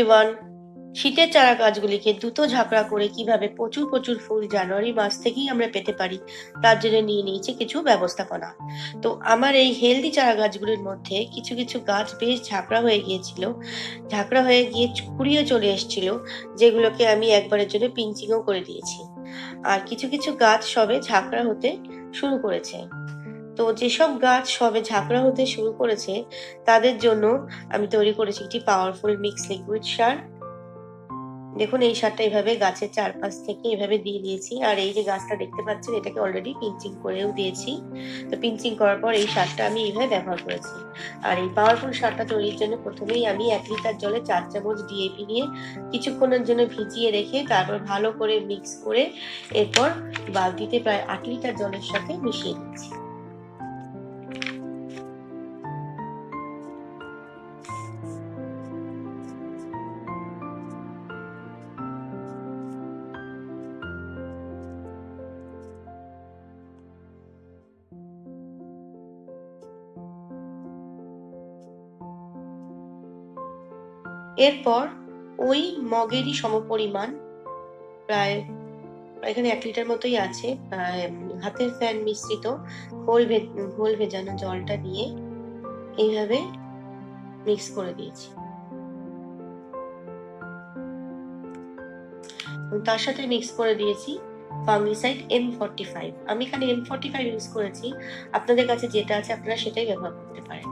Everyone শীতের চারা গাছগুলিকে দ্রুত ঝাঁকড়া করে কীভাবে প্রচুর প্রচুর ফুল জানুয়ারি মাস থেকেই আমরা পেতে পারি, তার জন্য নিয়ে নিয়েছি কিছু ব্যবস্থাপনা। তো আমার এই হেলদি চারা গাছগুলির মধ্যে কিছু কিছু গাছ বেশ ঝাঁকড়া হয়ে গিয়েছিল, ঝাঁকড়া হয়ে গিয়ে কুড়িয়ে চলে এসেছিল, যেগুলোকে আমি একবারের জন্য পিঞ্চিংও করে দিয়েছি। আর কিছু কিছু গাছ সবে ঝাঁকড়া হতে শুরু করেছে। তো যেসব গাছ সবে ঝাঁকড়া হতে শুরু করেছে, তাদের জন্য আমি তৈরি করেছি একটি পাওয়ারফুল মিক্স লিকুইড সার। দেখুন, এই সারটা এইভাবে গাছের চারপাশ থেকে এভাবে দিয়ে দিয়েছি। আর এই যে গাছটা দেখতে পাচ্ছেন, এটাকে অলরেডি পিঞ্চিং করেও দিয়েছি। তো পিঞ্চিং করার পর এই সারটা আমি এইভাবে ব্যবহার করেছি। আর এই পাওয়ারফুল সারটা তৈরির জন্য প্রথমেই আমি এক লিটার জলে চার চামচ ডিএপি নিয়ে কিছুক্ষণের জন্য ভিজিয়ে রেখে তারপর ভালো করে মিক্স করে এরপর বালতিতে প্রায় আট লিটার জলের সাথে মিশিয়ে দিচ্ছি এরপর ওই মগেরই সমপরিমাণ প্রায়, এখানে এক লিটার মতোই আছে হাতের ফ্যান মিশ্রিত ঘোল ঘোল ভেজানো জলটা দিয়ে এইভাবে মিক্স করে দিয়েছি। তার সাথে মিক্স করে দিয়েছি ফাঙ্গিসাইড এম ফর্টি ফাইভ আমি এখানে এম ফর্টি ফাইভ ইউজ করেছি। আপনাদের কাছে যেটা আছে আপনারা সেটাই ব্যবহার করতে পারেন।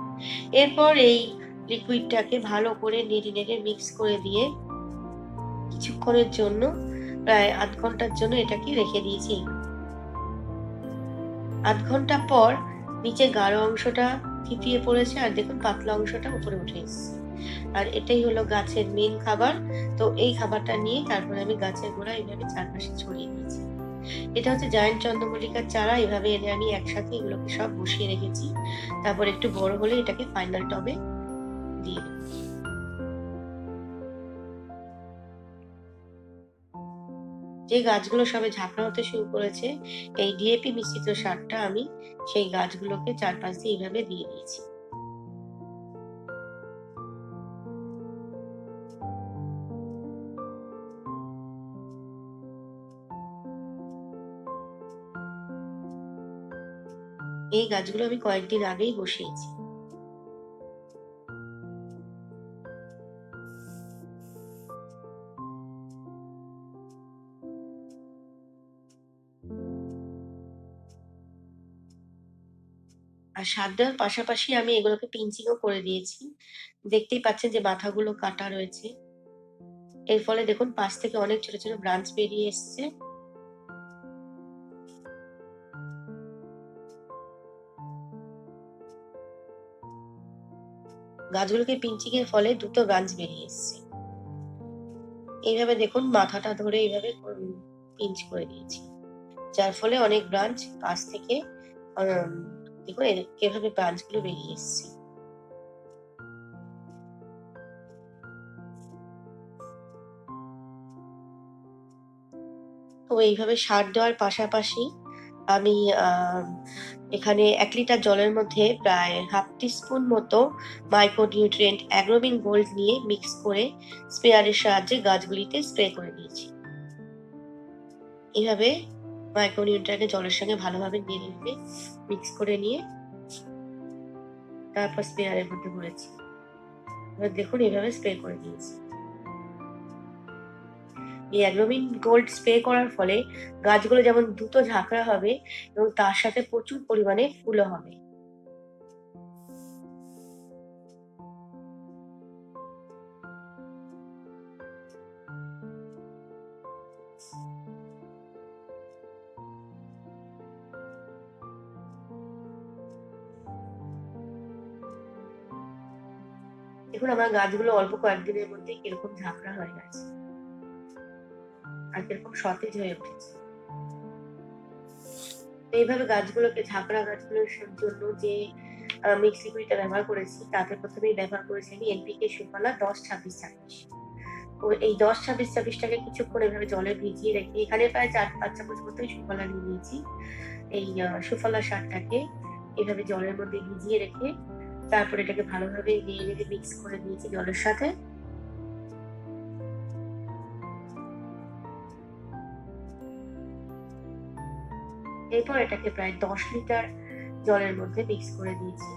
এরপর এই লিকুইডটাকে ভালো করে নেড়ে নেড়ে মিক্স করে দিয়ে কিছুক্ষণের জন্য, প্রায় আধ ঘণ্টার জন্য এটাকে রেখে দিয়েছি। আধ ঘণ্টা পর নিচে গাঢ় অংশটা থিতিয়ে পড়েছে আর দেখুন পাতলা অংশটা উপরে উঠে এসছে। আর এটাই হলো গাছের মেন খাবার। তো এই খাবারটা নিয়ে তারপরে আমি গাছের গোড়া এইভাবে চারপাশে ছড়িয়ে দিয়েছি। এটা হচ্ছে জায়েন্ট চন্দ্রমল্লিকার চারা, এভাবে এনে আমি একসাথে এগুলোকে সব বসিয়ে রেখেছি। তারপর একটু বড় হলে এটাকে ফাইনাল টবে দিয়ে যে গাছগুলো সবে ঝাঁকড়া হতে শুরু করেছে, এই ডিএপি মিশ্রিত সারটা আমি সেই গাছগুলোকে চারপাশ দিয়ে এইভাবে দিয়ে দিয়েছি। এই গাছগুলো আমি কয়েকদিন আগেই বসিয়েছি। আর সার দেওয়ার পাশাপাশি আমি এগুলোকে পিঞ্চিংও করে দিয়েছি। দেখতেই পাচ্ছেন যে মাথাগুলো কাটা রয়েছে। এর ফলে দেখুন, পাশ থেকে অনেক ছোট ছোট ব্রাঞ্চ বেরিয়ে এসছে। গাছগুলোকে পিঞ্চিং এর ফলে দুটো ব্রাঞ্চ বেরিয়ে এসছে। এইভাবে দেখুন, মাথাটা ধরে এইভাবে পিঞ্চ করে দিয়েছি। যার ফলে অনেক ব্রাঞ্চ পাশ থেকে দেখুন এভাবে ব্রাঞ্চগুলো বেরিয়ে এসছে। তো এইভাবে সার দেওয়ার পাশাপাশি আমি এখানে এক লিটার জলের মধ্যে প্রায় হাফ টিস্পুন মতো মাইক্রোনিউট্রিয়েন্ট অ্যাগ্রোবিন গোল্ড নিয়ে মিক্স করে স্প্রেয়ারের সাহায্যে গাছগুলিতে স্প্রে করে দিয়েছি এভাবে মাইক্রোনিউট্রিয়েন্টকে জলের সঙ্গে ভালোভাবে নিয়ে নেড়ে মিক্স করে নিয়ে তারপর স্প্রেয়ারের মধ্যে ভরেছি। এবার দেখুন এইভাবে স্প্রে করে দিয়েছি। এই অ্যাগ্লোমিন গোল্ড স্প্রে করার ফলে গাছগুলো যেমন দ্রুত ঝাঁকড়া হবে এবং তার সাথে প্রচুর পরিমাণে ফুলও হবে। দেখুন, আমার গাছগুলো অল্প কয়েকদিনের মধ্যে কীরকম ঝাঁকড়া হয়ে গেছে। আর কীরকম সতেজ হয়ে উঠেছে। এইভাবে গাছগুলোকে, ঝাঁকড়া গাছগুলোর জন্য যে মিক্স ব্যবহার করেছি, তাতে প্রথমেই ব্যবহার করেছি আমি এনপিকে সুফলা দশ, ছাব্বিশ ছাব্বিশ। ও এই দশ, ছাব্বিশ, ছাব্বিশটাকে কিছুক্ষণ এভাবে জলে ভিজিয়ে রেখে, এখানে প্রায় চার পাঁচ চামচ মতোই সুফলা নিয়ে নিয়েছি এই সুফলা সারটাকে এভাবে জলের মধ্যে ভিজিয়ে রেখে তারপর এটাকে ভালোভাবে নিয়ে নিয়ে মিক্স করে নিয়েছি জলের সাথে। এরপর এটাকে প্রায় দশ লিটার জলের মধ্যে মিক্স করে দিয়েছি।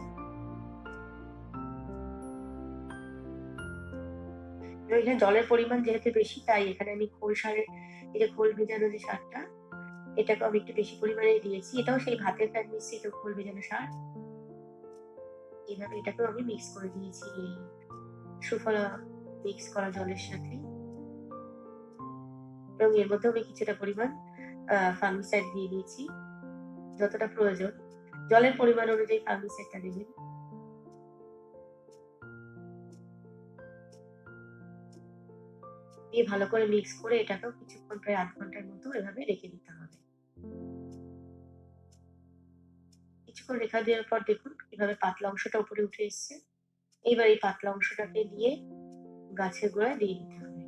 এখানে জলের পরিমাণ যেহেতু বেশি, তাই এখানে আমি খোল সারের এই যে খোল ভেজানো যে সারটা এটাকে আমি একটু বেশি পরিমাণে দিয়েছি। এটাও সেই ভাতের কাজ মিশ্রিত খোল ভেজানো সার। এইভাবে এটাকেও আমি মিক্স করে দিয়েছি এই সুফলা মিক্স করা জলের সাথে। এবং এর মধ্যেও আমি কিছুটা পরিমাণ ফার্মিসাইড দিয়ে দিয়েছি, যতটা প্রয়োজন। জলের পরিমাণ অনুযায়ী ফার্মিসাইডটা দেবেন। দিয়ে ভালো করে মিক্স করে এটাকেও কিছুক্ষণ, প্রায় আধ ঘণ্টার মতো এভাবে রেখে দিতে হবে। কিছুক্ষণ রেখা দেওয়ার পর দেখুন কীভাবে পাতলা অংশটা উপরে উঠে এসছে। এইবার এই পাতলা অংশটাকে দিয়ে গাছের গোড়ায় দিয়ে দিতে হবে।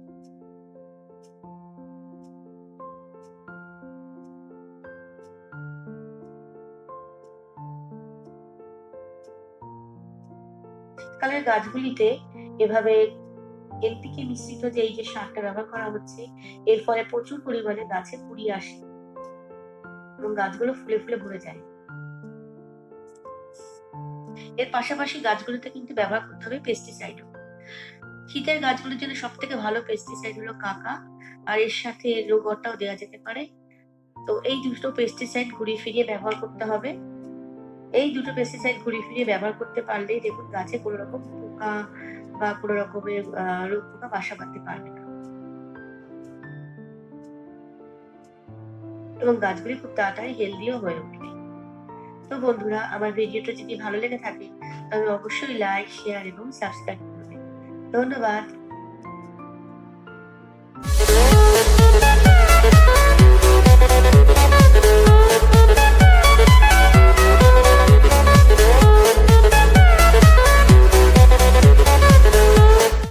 শীতকালের গাছগুলিতে এভাবে এনপিকে মিশ্রিত যে এই যে সারটা ব্যবহার করা হচ্ছে, এর ফলে প্রচুর পরিমাণে গাছে কুড়ি আসে এবং গাছগুলো ফুলে ফুলে ভরে যায়। এর পাশাপাশি গাছগুলোতে কিন্তু ব্যবহার করতে হবে পেস্টিসাইডও শীতের গাছগুলোর জন্য সব থেকে ভালো পেস্টিসাইড হলো কাকা, আর এর সাথে রোগরটাও দেওয়া যেতে পারে। তো এই দুটো পেস্টিসাইড ঘুরিয়ে ফিরিয়ে ব্যবহার করতে হবে। এই দুটো পেস্টিসাইড ঘুরিয়ে ফিরিয়ে ব্যবহার করতে পারলেই দেখুন গাছে কোনো রকম পোকা বা কোনো রকমের রোগ পোকা বাসা বাঁধতে পারবে না। এবং গাছগুলি খুব তাড়াতাড়ি হেলদিও হয়ে উঠবে তো বন্ধুরা, আমার ভিডিওটা যদি ভালো লেগে থাকে, তবে অবশ্যই লাইক শেয়ার এবং সাবস্ক্রাইব করবেন ধন্যবাদ।